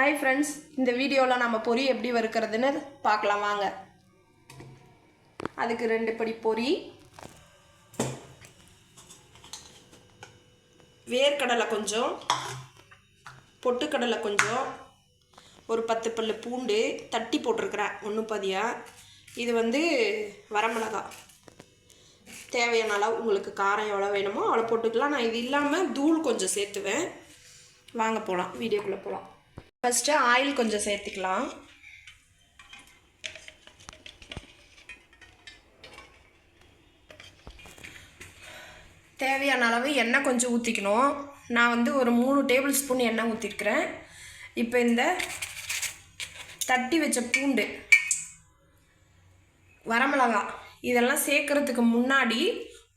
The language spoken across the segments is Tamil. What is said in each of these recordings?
ஹாய் ஃப்ரெண்ட்ஸ் இந்த வீடியோவில் நம்ம பொரி எப்படி வறுக்கிறதுன்னு பார்க்கலாம் வாங்க. அதுக்கு ரெண்டு படி பொரி வேர்க்கடலை கொஞ்சம் பொட்டுக்கடலை கொஞ்சம் ஒரு பத்து பல்லு பூண்டு தட்டி போட்டிருக்கிறேன் ஒன்று பதியாக இது வந்து வரமிளகா. தேவையான அளவு உங்களுக்கு காரம் எவ்வளோ வேணுமோ அவ்வளோ போட்டுக்கலாம். நான் இது இல்லாமல் தூள் கொஞ்சம் சேர்த்துவேன். வாங்க போகலாம் வீடியோக்குள்ளே போகலாம் ஃபஸ்ட்டு ஆயில் கொஞ்சம் சேர்த்துக்கலாம். தேவையான அளவு எண்ணெய் கொஞ்சம் ஊற்றிக்கணும் நான் வந்து ஒரு மூணு டேபிள் ஸ்பூன் எண்ணெய் ஊற்றிருக்கிறேன் இப்போ இந்த தட்டி வச்ச பூண்டு வரமிளகா இதெல்லாம் சேர்க்குறதுக்கு முன்னாடி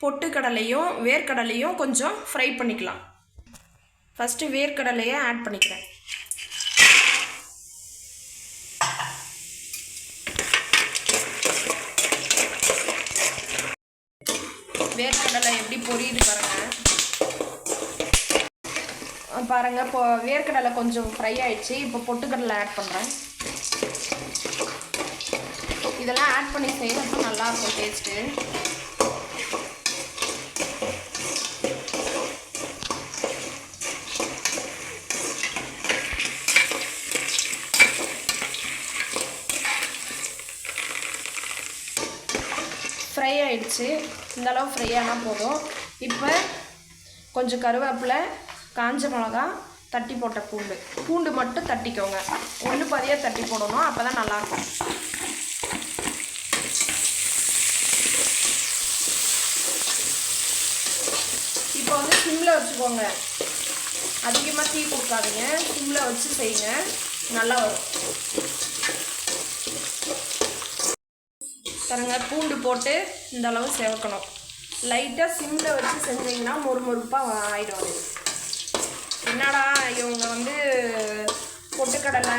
பொட்டுக்கடலையும் வேர்க்கடலையும் கொஞ்சம் ஃப்ரை பண்ணிக்கலாம். ஃபஸ்ட்டு வேர்க்கடலையை ஆட் பண்ணிக்கிறேன். வேர்க்கடலை எப்படி பொரியுது பாருங்கள் பாருங்கள் இப்போ வேர்க்கடலை கொஞ்சம் ஃப்ரை ஆயிடுச்சு. இப்போ பொட்டுக்கடலை ஆட் பண்ணுறேன் இதெல்லாம் ஆட் பண்ணி செய்யறப்ப நல்லாயிருக்கும் டேஸ்ட்டு ஃப்ரை ஆயிடுச்சு. இந்தளவு ஃப்ரையானால் போதும். இப்போ கொஞ்சம் கருவேப்பிலை காஞ்ச மிளகா தட்டி போட்ட பூண்டு. பூண்டு மட்டும் தட்டிக்கோங்க. ஒன்று பதியாக தட்டி போடணும். அப்போ தான் நல்லாயிருக்கும். இப்போ வந்து சிம்மில் வச்சுக்கோங்க. அதிகமாக தீ கொடுக்காதீங்க. சிம்மில் வச்சு செய்யுங்க. நல்லா வரும். பாருங்க பூண்டு போட்டு இந்த அளவு செவக்கணும். லைட்டாக சிம்மில் வச்சு செஞ்சீங்கன்னா மொறுமொறுப்பாக ஆயிடும் அது. என்னடா இவங்க வந்து பொட்டுக்கடலை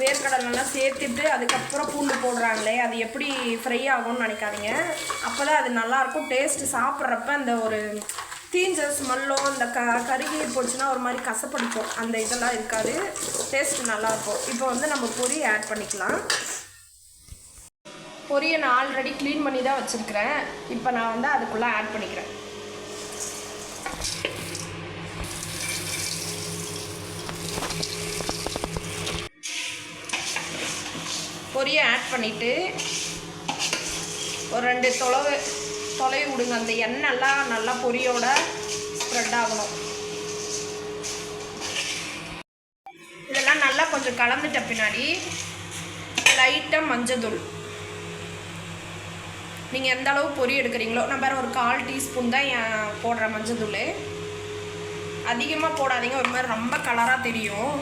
வேர்க்கடலைலாம் சேர்த்துட்டு அதுக்கப்புறம் பூண்டு போடுறாங்களே அது எப்படி ஃப்ரை ஆகும்னு நினைக்காதீங்க. அப்போ தான் அது நல்லாயிருக்கும். டேஸ்ட்டு சாப்பிட்றப்ப அந்த ஒரு தீஞ்ச ஸ்மெல்லோ இந்த க கருகி போச்சுன்னா ஒரு மாதிரி கசப்படிக்கும். அந்த இதெல்லாம் இருக்காது. டேஸ்ட் நல்லாயிருக்கும். இப்போ வந்து நம்ம பொரி ஆட் பண்ணிக்கலாம். பொரியை நான் ஆல்ரெடி க்ளீன் பண்ணி தான் வச்சுருக்கிறேன். இப்போ நான் வந்து அதுக்குள்ளே ஆட் பண்ணிக்கிறேன். பொரியை ஆட் பண்ணிவிட்டு ஒரு ரெண்டு தொலைவு தொலைவு விடுங்க. அந்த எண்ணெய்லாம் நல்லா பொரியோட ஸ்ப்ரெட் ஆகணும். இதெல்லாம் நல்லா கொஞ்சம் கலந்துட்ட பின்னாடி லைட்டாக மஞ்சள் தூள் நீங்கள் எந்த அளவு பொரி எடுக்கிறீங்களோ நான் வேறு ஒரு கால் டீஸ்பூன் தான் என் போடுற மஞ்சள் அதிகமாக போடாதீங்க ஒரு மாதிரி ரொம்ப கலராக தெரியும்.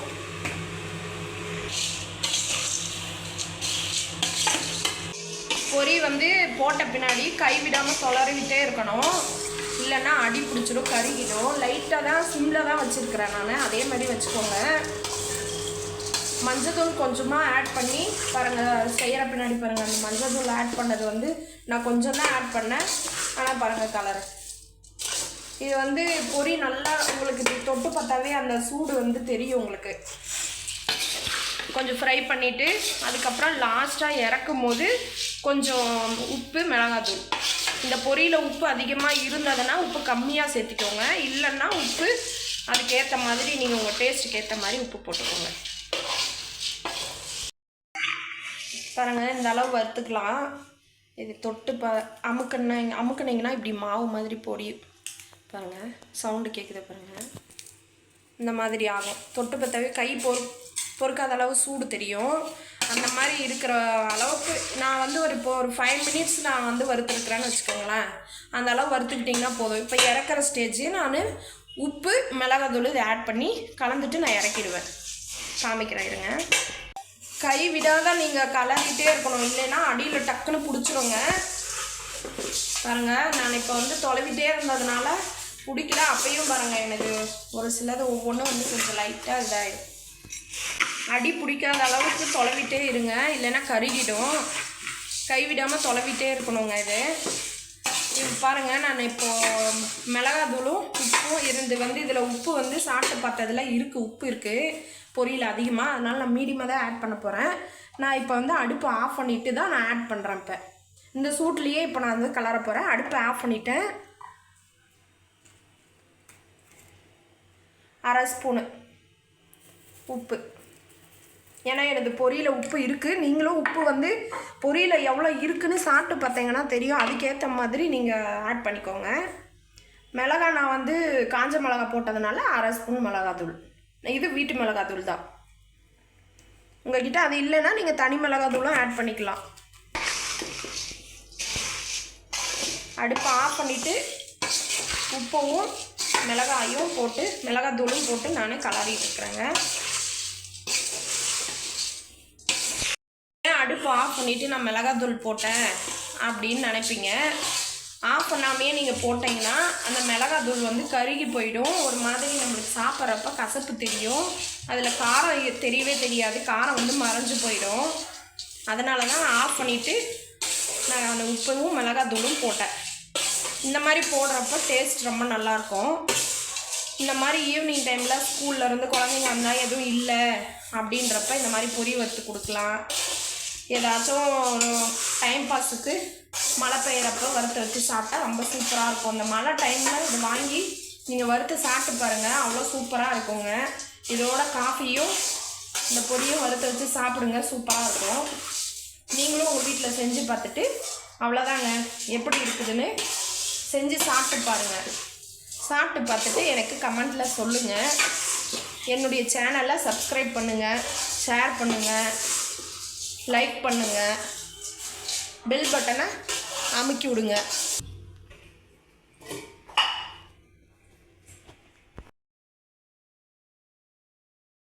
பொரி வந்து போட்ட பின்னாடி கை விடாமல் இருக்கணும். இல்லைன்னா அடி பிடிச்சிடும் கருகிடும் லைட்டாக தான் சிம்மில் தான் வச்சுருக்கிறேன் நான். அதே மாதிரி வச்சுக்கோங்க. மஞ்சத்தூள் கொஞ்சமாக ஆட் பண்ணி பாருங்கள் செய்கிற பின்னாடி பாருங்கள் அந்த மஞ்சத்தூள் ஆட் பண்ணது வந்து நான் கொஞ்சம் தான் ஆட் பண்ணேன். ஆனால் பாருங்கள் கலர் இது வந்து பொரி நல்லா உங்களுக்கு இது தொட்டு பார்த்தாவே அந்த சூடு வந்து தெரியும் உங்களுக்கு. கொஞ்சம் ஃப்ரை பண்ணிவிட்டு அதுக்கப்புறம் லாஸ்ட்டாக இறக்கும் போது கொஞ்சம் உப்பு மிளகாத்தூள். இந்த பொரியில் உப்பு அதிகமாக இருந்ததுன்னா உப்பு கம்மியாக சேர்த்துக்கோங்க. இல்லைன்னா உப்பு அதுக்கேற்ற மாதிரி நீங்கள் உங்கள் டேஸ்ட்டுக்கு ஏற்ற மாதிரி உப்பு போட்டுக்கோங்க. பாருங்கள் இந்த அளவு வறுத்துக்கலாம். இது தொட்டு ப அமுக்குன அமுக்குனீங்கன்னா இப்படி மாவு மாதிரி பொடி. பாருங்கள் சவுண்டு கேட்குது பாருங்கள் இந்த மாதிரி ஆகும். தொட்டு பார்த்தாவே கை பொறு பொறுக்காத அளவு சூடு தெரியும். அந்த மாதிரி இருக்கிற அளவுக்கு நான் வந்து ஒரு இப்போ ஒரு ஃபைவ் மினிட்ஸ் நான் வந்து வறுத்துருக்குறேன்னு வச்சுக்கோங்களேன். அந்த அளவு வறுத்துக்கிட்டிங்கன்னா போதும். இப்போ இறக்குற ஸ்டேஜ் நான் உப்பு மிளகாத்தூள் இதை ஆட் பண்ணி கலந்துட்டு நான் இறக்கிடுவேன். காமிக்கிறேன் இருங்க. கை விடாத நீங்கள் கலரிட்டே இருக்கணும். இல்லைன்னா அடியில் டக்குன்னு பிடிச்சிருங்க. பாருங்க நான் இப்போ வந்து தொலைவிட்டே இருந்ததுனால பிடிக்கல. அப்பயும் பாருங்க எனக்கு ஒரு சிலது ஒவ்வொன்றும் வந்து கொஞ்சம் லைட்டாக இதாகிடும் அடி பிடிக்காத அளவுக்கு தொலைவிட்டே இருங்க. இல்லைன்னா கருகிடும். கைவிடாமல் தொலைவிட்டே இருக்கணுங்க இது. இது பாருங்கள் நான் இப்போது மிளகாத்தூளும் உப்பும் இருந்து வந்து இதில் உப்பு வந்து சாப்பிட்டு பார்த்ததில் இருக்குது உப்பு இருக்குது பொரியல் அதிகமாக அதனால் நான் மீடியமாக தான் ஆட் பண்ண போகிறேன் நான் இப்போ வந்து அடுப்பு ஆஃப் பண்ணிவிட்டு தான் நான் ஆட் பண்ணுறேன் இப்போ. இந்த சூட்லேயே இப்போ நான் வந்து கலர போகிறேன் அடுப்பை ஆஃப் பண்ணிட்டேன். அரை ஸ்பூனு உப்பு. ஏன்னா எனது பொரியில் உப்பு இருக்குது நீங்களும் உப்பு வந்து பொரியில் எவ்வளோ இருக்குதுன்னு சாப்பிட்டு பார்த்தீங்கன்னா தெரியும். அதுக்கேற்ற மாதிரி நீங்கள் ஆட் பண்ணிக்கோங்க. மிளகா நான் வந்து காஞ்ச மிளகா போட்டதுனால அரை ஸ்பூன் மிளகாத்தூள் இது வீட்டு மிளகாத்தூள் தான். உங்ககிட்ட அது இல்லைன்னா நீங்கள் தனி மிளகாத்தூளும் ஆட் பண்ணிக்கலாம். அடுப்பை ஆஃப் பண்ணிவிட்டு உப்பவும் மிளகாயும் போட்டு மிளகாத்தூளும் போட்டு நான் கலரிட்டு இருக்கிறேங்க. ஏன் அடுப்பு ஆஃப் பண்ணிவிட்டு நான் மிளகாத்தூள் போட்டேன் அப்படின்னு நினைப்பீங்க. ஆஃப் பண்ணாமையே நீங்கள் போட்டிங்கன்னா அந்த மிளகாத்தூள் வந்து கருகி போயிடும். ஒரு மாதிரி நம்மளுக்கு சாப்பிட்றப்ப கசப்பு தெரியும். அதில் காரம் தெரியவே தெரியாது. காரம் வந்து மறைஞ்சு போயிடும். அதனால தான் ஆஃப் பண்ணிவிட்டு நான் அந்த உப்பவும் மிளகாய் தூளும் போட்டேன். இந்த மாதிரி போடுறப்ப டேஸ்ட் ரொம்ப நல்லாயிருக்கும். இந்த மாதிரி ஈவினிங் டைமில் ஸ்கூல்லேருந்து குழந்தைங்க வந்தால் எதுவும் இல்லை அப்படின்றப்ப இந்த மாதிரி பொரி வறுத்து கொடுக்கலாம். ஏதாச்சும் டைம் பாஸுக்கு மழை பெய்கிறப்ப வறுத்து வச்சு சாப்பிட்டா ரொம்ப சூப்பராக இருக்கும். இந்த மழை டைமில் இது வாங்கி நீங்கள் வறுத்து சாப்பிட்டு பாருங்கள் அவ்வளோ சூப்பராக இருக்குங்க. இதோட காஃபியும் இந்த பொடியும் வறுத்து வச்சு சாப்பிடுங்க சூப்பராக இருக்கும். நீங்களும் உங்கள் வீட்டில் செஞ்சு பார்த்துட்டு அவ்வளோதாங்க. எப்படி இருக்குதுன்னு செஞ்சு சாப்பிட்டு பாருங்கள் சாப்பிட்டு பார்த்துட்டு எனக்கு கமெண்ட்டில் சொல்லுங்கள் என்னுடைய சேனலை சப்ஸ்கிரைப் பண்ணுங்கள் ஷேர் பண்ணுங்கள் லைக் பண்ணுங்கள் பெல் பட்டனை அமுக்கி விடுங்க.